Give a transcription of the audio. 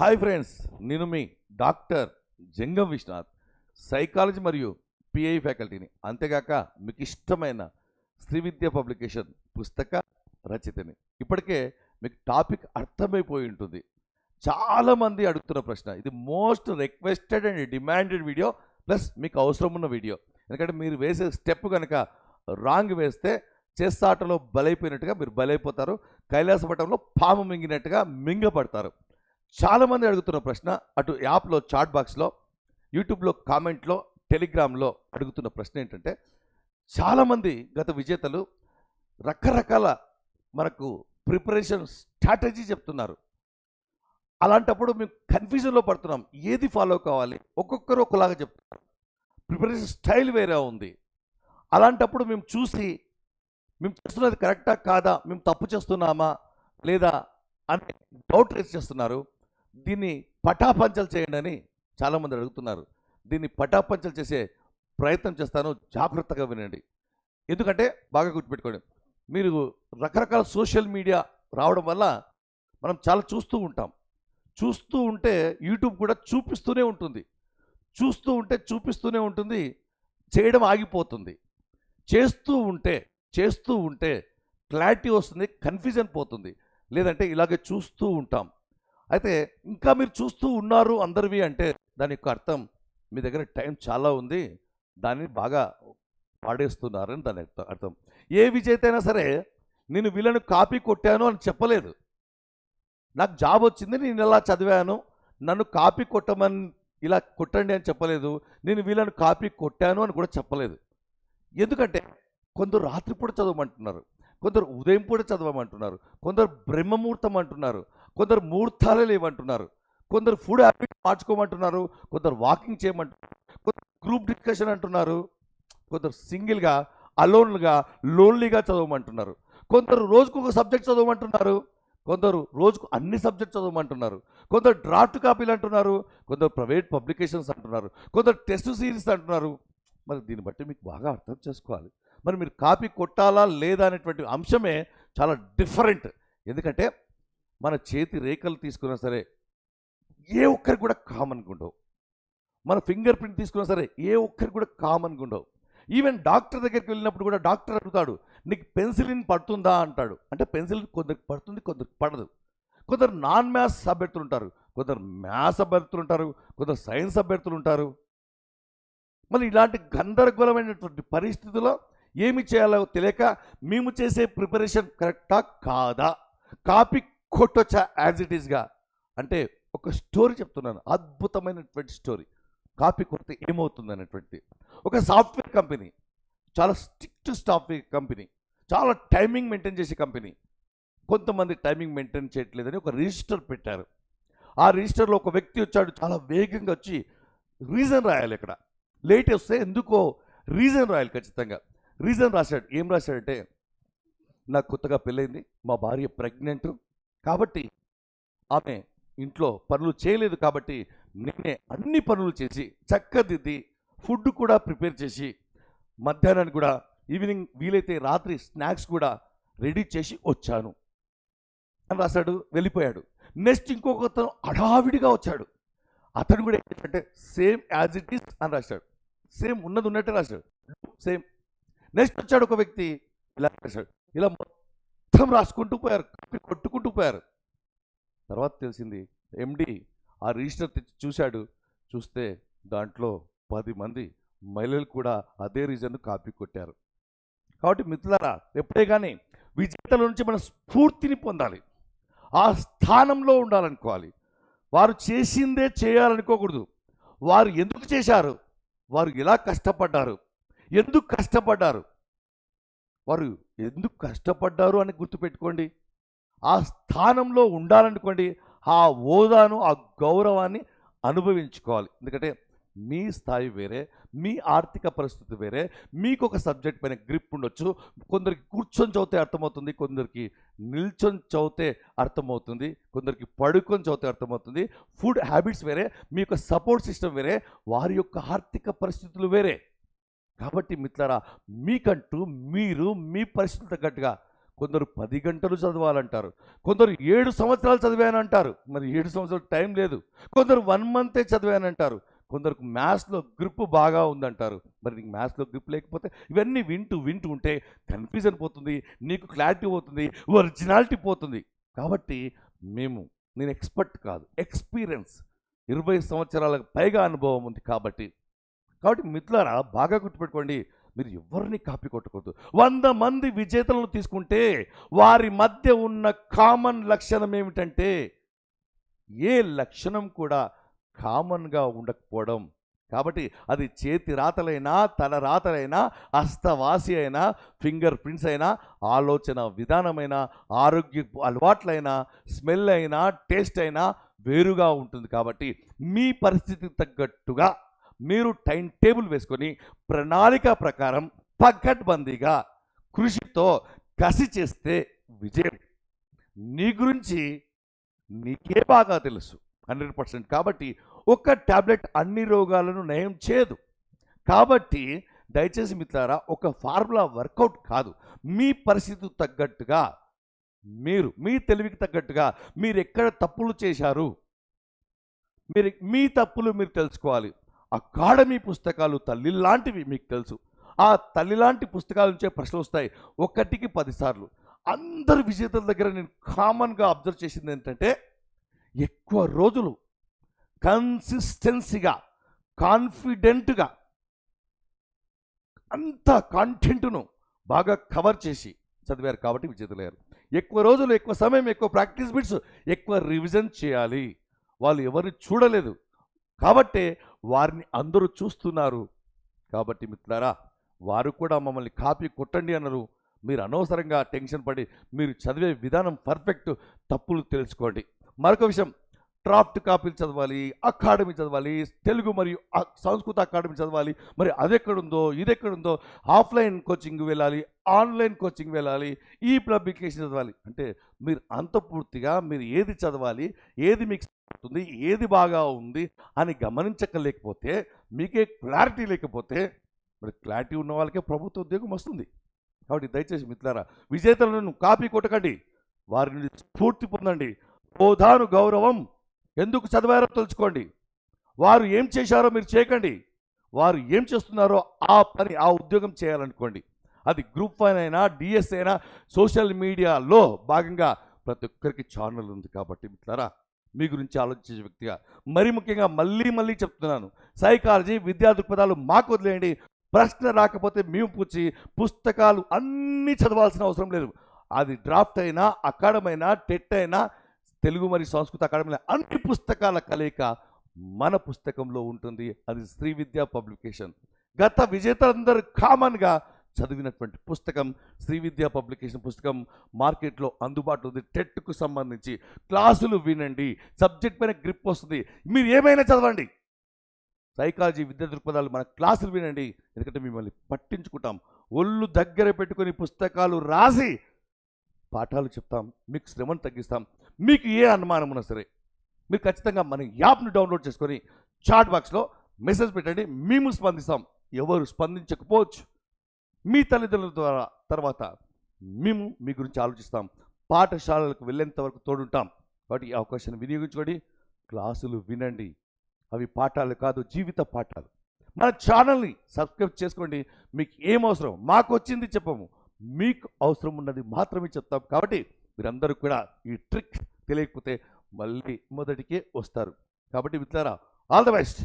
Hi friends నేను మీ doctor Jangam Vishwanath psychology మరియు పిఐ ఫ్యాకల్టీని అంతేగాక మీకు ఇష్టమైన శ్రీ విద్య పబ్లికేషన్ పుస్తక రచయితని. ఇప్పటికే మీకు టాపిక్ అర్థమైపోయి ఉంటుంది. చాలామంది అడుగుతున్న ప్రశ్న ఇది most requested and demanded video plus మీకు అవసరం ఉన్న వీడియో ఎందుకంటే మీరు వేసే స్టెప్ కనుక రాంగ్ వేస్తే చెస్ ఆటలో బలైపోయినట్టుగా మీరు బలైపోతారు. కైలాసపటంలో పాము మింగినట్టుగా మింగపడతారు. చాలామంది అడుగుతున్న ప్రశ్న అటు యాప్లో చాట్ బాక్స్లో యూట్యూబ్లో కామెంట్లో టెలిగ్రామ్లో అడుగుతున్న ప్రశ్న ఏంటంటే చాలామంది గత విజేతలు రకరకాల మనకు ప్రిపరేషన్ స్ట్రాటజీ చెప్తున్నారు. అలాంటప్పుడు మేము కన్ఫ్యూజన్లో పడుతున్నాం. ఏది ఫాలో కావాలి? ఒక్కొక్కరు ఒకలాగా చెప్తున్నారు. ప్రిపరేషన్ స్టైల్ వేరే ఉంది. అలాంటప్పుడు మేము చూసి మేము చేస్తున్నది కరెక్టా కాదా? మేము తప్పు చేస్తున్నామా? లేదా అని డౌట్ రేస్ చేస్తున్నారు. దీన్ని పటాపంచలు చేయండి అని చాలామంది అడుగుతున్నారు. దీన్ని పటాపంచలు చేసే ప్రయత్నం చేస్తాను. జాగ్రత్తగా వినండి. ఎందుకంటే బాగా గుర్తుపెట్టుకోండి. మీరు రకరకాల సోషల్ మీడియా రావడం వల్ల మనం చాలా చూస్తూ ఉంటాం. చూస్తూ ఉంటే యూట్యూబ్ కూడా చూపిస్తూనే ఉంటుంది. చూస్తూ ఉంటే చూపిస్తూనే ఉంటుంది. చేయడం ఆగిపోతుంది. చేస్తూ ఉంటే చేస్తూ ఉంటే క్లారిటీ వస్తుంది కన్ఫ్యూజన్ పోతుంది. లేదంటే ఇలాగే చూస్తూ ఉంటాం. అయితే ఇంకా మీరు చూస్తూ ఉన్నారు అందరివి అంటే దాని యొక్క అర్థం మీ దగ్గర టైం చాలా ఉంది. దాన్ని బాగా పాడేస్తున్నారని దాని అర్థం- ఏ విజేత అయినా సరే నేను వీళ్ళని కాపీ కొట్టాను అని చెప్పలేదు. నాకు జాబ్ వచ్చింది నేను ఇలా చదివాను. నన్ను కాపీ కొట్టమని ఇలా కొట్టండి అని చెప్పలేదు. నేను వీళ్ళని కాపీ కొట్టాను అని కూడా చెప్పలేదు. ఎందుకంటే కొందరు రాత్రిపూట చదవమంటున్నారు. కొందరు ఉదయం పూట చదవమంటున్నారు. కొందరు బ్రహ్మముహూర్తం అంటున్నారు. కొందరు ముహూర్తాలే లేవంటున్నారు. కొందరు ఫుడ్ హ్యాబిట్ మార్చుకోమంటున్నారు. కొందరు వాకింగ్ చేయమంటున్నారు. కొందరు గ్రూప్ డిస్కషన్ అంటున్నారు. కొందరు సింగిల్గా అలోన్గా లోన్లీగా చదవమంటున్నారు. కొందరు రోజుకు ఒక సబ్జెక్ట్ చదవమంటున్నారు. కొందరు రోజుకు అన్ని సబ్జెక్ట్ చదవమంటున్నారు. కొందరు డ్రాఫ్ట్ కాపీలు అంటున్నారు. కొందరు ప్రైవేట్ పబ్లికేషన్స్ అంటున్నారు. కొందరు టెస్ట్ సిరీస్ అంటున్నారు. మరి దీన్ని బట్టి మీకు బాగా అర్థం చేసుకోవాలి. మరి మీరు కాపీ కొట్టాలా లేదా అనేటువంటి అంశమే చాలా డిఫరెంట్ ఎందుకంటే మన చేతి రేఖలు తీసుకున్నా సరే ఏ ఒక్కరికి కూడా కామన్గా ఉండవు. మన ఫింగర్ ప్రింట్ తీసుకున్నా సరే ఏ ఒక్కరికి కూడా కామన్గా ఉండవు. ఈవెన్ డాక్టర్ దగ్గరికి వెళ్ళినప్పుడు కూడా డాక్టర్ అడుగుతాడు నీకు పెన్సిలిన్ పడుతుందా? అంటాడు. అంటే పెన్సిలిన్ కొందరికి పడుతుంది కొందరికి పడదు. కొందరు నాన్ మ్యాథ్స్ అభ్యర్థులు ఉంటారు. కొందరు మ్యాథ్స్ అభ్యర్థులు ఉంటారు. కొందరు సైన్స్ అభ్యర్థులు ఉంటారు. మరి ఇలాంటి గందరగోళమైనటువంటి పరిస్థితుల్లో ఏమి చేయాలో తెలియక మేము చేసే ప్రిపరేషన్ కరెక్టా? కాదా? కాపీ కొట్టొచ్చా యాజ్ ఇట్ ఈస్గా అంటే ఒక స్టోరీ చెప్తున్నాను. అద్భుతమైనటువంటి స్టోరీ కాపీ కొడితే ఏమవుతుంది అనేటువంటిది ఒక సాఫ్ట్వేర్ కంపెనీ చాలా స్ట్రిక్ట్ సాఫ్ట్వేర్ కంపెనీ చాలా టైమింగ్ మెయింటైన్ చేసే కంపెనీ కొంతమంది టైమింగ్ మెయింటైన్ చేయట్లేదని ఒక రిజిస్టర్ పెట్టారు. ఆ రిజిస్టర్లో ఒక వ్యక్తి వచ్చాడు. చాలా వేగంగా వచ్చి రీజన్ రాయాలి ఇక్కడ లేట్ వస్తే ఎందుకో రీజన్ రాయాలి ఖచ్చితంగా. రీజన్ రాశాడు. ఏం రాశాడంటే నాకు కొత్తగా పెళ్ళైంది. మా భార్య ప్రెగ్నెంట్ కాబట్టి ఆమె ఇంట్లో పనులు చేయలేదు కాబట్టి నేనే అన్ని పనులు చేసి చక్కదిద్ది ఫుడ్ కూడా ప్రిపేర్ చేసి మధ్యాహ్నానికి కూడా ఈవినింగ్ వీలైతే రాత్రి స్నాక్స్ కూడా రెడీ చేసి వచ్చాను. అని రాశాడు? వెళ్ళిపోయాడు. నెక్స్ట్ ఇంకొక అతను హడావిడిగా వచ్చాడు. అతను కూడా ఏంటంటే సేమ్ యాజ్ ఇట్ ఈస్ అని రాశాడు. సేమ్ ఉన్నది ఉన్నట్టే రాశాడు. సేమ్. నెక్స్ట్ వచ్చాడు ఒక వ్యక్తి. ఇలా రాశాడు. ఇలా మొత్తం రాసుకుంటూ పోయారు కాపీ కొట్టుకుంటూ పోయారు. తర్వాత తెలిసింది ఎండి ఆ రిజిస్టర్ తెచ్చి చూశాడు. చూస్తే దాంట్లో పది మంది మహిళలు కూడా అదే రీజన్ కాపీ కొట్టారు. కాబట్టి మిత్రులారా ఎప్పుడే కానీ విజేతల నుంచి మన స్ఫూర్తిని పొందాలి. ఆ స్థానంలో ఉండాలనుకోవాలి. వారు చేసిందే చేయాలనుకోకూడదు. వారు ఎందుకు చేశారు? వారు ఎలా కష్టపడ్డారు? ఎందుకు కష్టపడ్డారు? వారు ఎందుకు కష్టపడ్డారు అని గుర్తుపెట్టుకోండి. ఆ స్థానంలో ఉండాలనుకోండి ఆ హోదాను ఆ గౌరవాన్ని అనుభవించుకోవాలి. ఎందుకంటే మీ స్థాయి వేరే మీ ఆర్థిక పరిస్థితి వేరే మీకు ఒక సబ్జెక్ట్ పైన గ్రిప్ ఉండొచ్చు. కొందరికి కూర్చొని చదివితే అర్థమవుతుంది కొందరికి నిల్చొని చదివితే అర్థమవుతుంది కొందరికి పడుకొని చదివితే అర్థమవుతుంది. ఫుడ్ హ్యాబిట్స్ వేరే మీ యొక్క సపోర్ట్ సిస్టమ్ వేరే వారి యొక్క ఆర్థిక పరిస్థితులు వేరే. కాబట్టి మిత్రరా మీకంటూ మీరు మీ పరిస్థితి తగ్గట్టుగా కొందరు పది గంటలు చదవాలంటారు కొందరు ఏడు సంవత్సరాలు చదివానంటారు మరి ఏడు సంవత్సరాలు టైం లేదు కొందరు వన్ మంతే చదివానంటారు కొందరికి మ్యాథ్స్లో గ్రిప్ బాగా ఉందంటారు మరి నీకు మ్యాథ్స్లో గ్రిప్ లేకపోతే ఇవన్నీ వింటూ వింటూ ఉంటే కన్ఫ్యూజన్ పోతుంది నీకు క్లారిటీ పోతుంది ఒరిజినాలిటీ పోతుంది. కాబట్టి మేము నేను ఎక్స్పర్ట్ కాదు ఎక్స్పీరియన్స్. ఇరవై సంవత్సరాలకు పైగా అనుభవం ఉంది కాబట్టి కాబట్టి మిత్రులారా బాగా గుర్తుపెట్టుకోండి మీరు ఎవరిని కాపీ కొట్టకూడదు. వంద మంది విజేతలను తీసుకుంటే వారి మధ్య ఉన్న కామన్ లక్షణం ఏమిటంటే ఏ లక్షణం కూడా కామన్గా ఉండకపోవడం. కాబట్టి అది చేతి రాతలైనా తల రాతలైనా హస్తవాసి అయినా ఫింగర్ ప్రింట్స్ అయినా ఆలోచన విధానమైన ఆరోగ్య అలవాట్లైనా స్మెల్ అయినా టేస్ట్ అయినా వేరుగా ఉంటుంది. కాబట్టి మీ పరిస్థితికి తగ్గట్టుగా మీరు టైం టేబుల్ వేసుకొని ప్రణాళిక ప్రకారం పక్కడ్బందీగా కృషితో కసి చేస్తే విజయం. నీ గురించి నీకే బాగా తెలుసు హండ్రెడ్ పర్సెంట్. కాబట్టి ఒక టాబ్లెట్ అన్ని రోగాలను నయం చేయదు. కాబట్టి దయచేసి మిత్రారా ఒక ఫార్ములా వర్కౌట్ కాదు. మీ పరిస్థితి తగ్గట్టుగా మీరు మీ తెలివికి తగ్గట్టుగా మీరు ఎక్కడ తప్పులు చేశారు మీరు మీ తప్పులు మీరు తెలుసుకోవాలి. అకాడమీ పుస్తకాలు తల్లి లాంటివి మీకు తెలుసు. ఆ తల్లి లాంటి పుస్తకాల నుంచే ప్రశ్నలు వస్తాయి. ఒకటికి పదిసార్లు అందరు విజేతల దగ్గర నేను కామన్గా అబ్జర్వ్ చేసింది ఏంటంటే ఎక్కువ రోజులు కన్సిస్టెన్సీగా కాన్ఫిడెంట్గా అంత కాంటెంట్ను బాగా కవర్ చేసి చదివారు కాబట్టి విజేతలయ్యారు ఎక్కువ రోజులు ఎక్కువ సమయం ఎక్కువ ప్రాక్టీస్ బిట్స్ ఎక్కువ రివిజన్ చేయాలి. వాళ్ళు ఎవరిని చూడలేదు. కాబట్టే వారిని అందరూ చూస్తున్నారు. కాబట్టి మిత్రులారా వారు కూడా మమ్మల్ని కాపీ కొట్టండి అన్నారు. మీరు అనవసరంగా టెన్షన్ పడి మీరు చదివే విధానం పర్ఫెక్ట్ తప్పులు తెలుసుకోండి. మరొక విషయం డ్రాఫ్ట్ కాపీలు చదవాలి అకాడమీ చదవాలి తెలుగు మరియు సంస్కృత అకాడమీ చదవాలి. మరి అది ఎక్కడుందో ఇది ఎక్కడుందో ఆఫ్లైన్ కోచింగ్ వెళ్ళాలి ఆన్లైన్ కోచింగ్ వెళ్ళాలి ఈ పబ్లికేషన్ చదవాలి. అంటే మీరు అంత పూర్తిగా మీరు ఏది చదవాలి ఏది మీకు అవుతుంది ఏది బాగా ఉంది అని గమనించకలేకపోతే మీకే క్లారిటీ లేకపోతే మరి క్లారిటీ ఉన్న వాళ్ళకే ప్రభుత్వ ఉద్యోగం వస్తుంది. కాబట్టి దయచేసి మిత్రులారా విజేతలను కాపీ కొట్టకండి. వారి నుండి స్ఫూర్తి పొందండి. హోదాను గౌరవం. ఎందుకు చదివారో తెలుసుకోండి. వారు ఏం చేశారో మీరు చేయకండి. వారు ఏం చేస్తున్నారో ఆ పని ఆ ఉద్యోగం చేయాలనుకోండి. అది గ్రూప్ వన్ అయినా డిఎస్ అయినా సోషల్ మీడియాలో భాగంగా ప్రతి ఒక్కరికి ఛానల్ ఉంది కాబట్టి మిత్రులారా మీ గురించి ఆలోచించే వ్యక్తిగా. మరి ముఖ్యంగా మళ్ళీ మళ్ళీ చెప్తున్నాను. సైకాలజీ విద్యా దృక్పథాలు మాకు వదిలేయండి. ప్రశ్న రాకపోతే మేము పూచి పుస్తకాలు అన్నీ చదవాల్సిన అవసరం లేదు. అది డ్రాఫ్ట్ అయినా అకాడమైనా టెట్ అయినా తెలుగు మరియు సంస్కృత అకాడమీలో అన్ని పుస్తకాల కలయిక మన పుస్తకంలో ఉంటుంది. అది శ్రీ విద్యా పబ్లికేషన్. గత విజేతలందరూ కామన్గా చదివినటువంటి పుస్తకం శ్రీ విద్యా పబ్లికేషన్ పుస్తకం మార్కెట్లో అందుబాటులో ఉంది. టెట్కు సంబంధించి క్లాసులు వినండి. సబ్జెక్ట్ పైన గ్రిప్ వస్తుంది. మీరు ఏమైనా చదవండి. సైకాలజీ విద్యా దృక్పథాలు మన క్లాసులు వినండి. ఎందుకంటే మిమ్మల్ని పట్టించుకుంటాం. ఒళ్ళు దగ్గర పెట్టుకొని పుస్తకాలు రాసి పాఠాలు చెప్తాం. మీకు శ్రమను తగ్గిస్తాం. మీకు ఏ అనుమానం ఉన్నా సరే మీరు ఖచ్చితంగా మన యాప్ను డౌన్లోడ్ చేసుకొని చాట్ బాక్స్లో మెసేజ్ పెట్టండి మేము స్పందిస్తాం. ఎవరు స్పందించకపోవచ్చు. మీ తల్లిదండ్రుల ద్వారా తర్వాత మేము మీ గురించి ఆలోచిస్తాం. పాఠశాలలకు వెళ్ళేంత వరకు తోడుంటాం. కాబట్టి ఈ అవకాశాన్ని వినియోగించుకోండి క్లాసులు వినండి. అవి పాఠాలు కాదు జీవిత పాఠాలు. మన ఛానల్ని సబ్స్క్రైబ్ చేసుకోండి. మీకు ఏం అవసరం? మాకు వచ్చింది చెప్పము. మీకు అవసరం ఉన్నది మాత్రమే చెప్తాం. కాబట్టి మీరందరూ కూడా ఈ ట్రిక్ తెలియకపోతే మళ్ళీ మొదటికే వస్తారు. కాబట్టి మిత్రులారా ఆల్ ద బెస్ట్!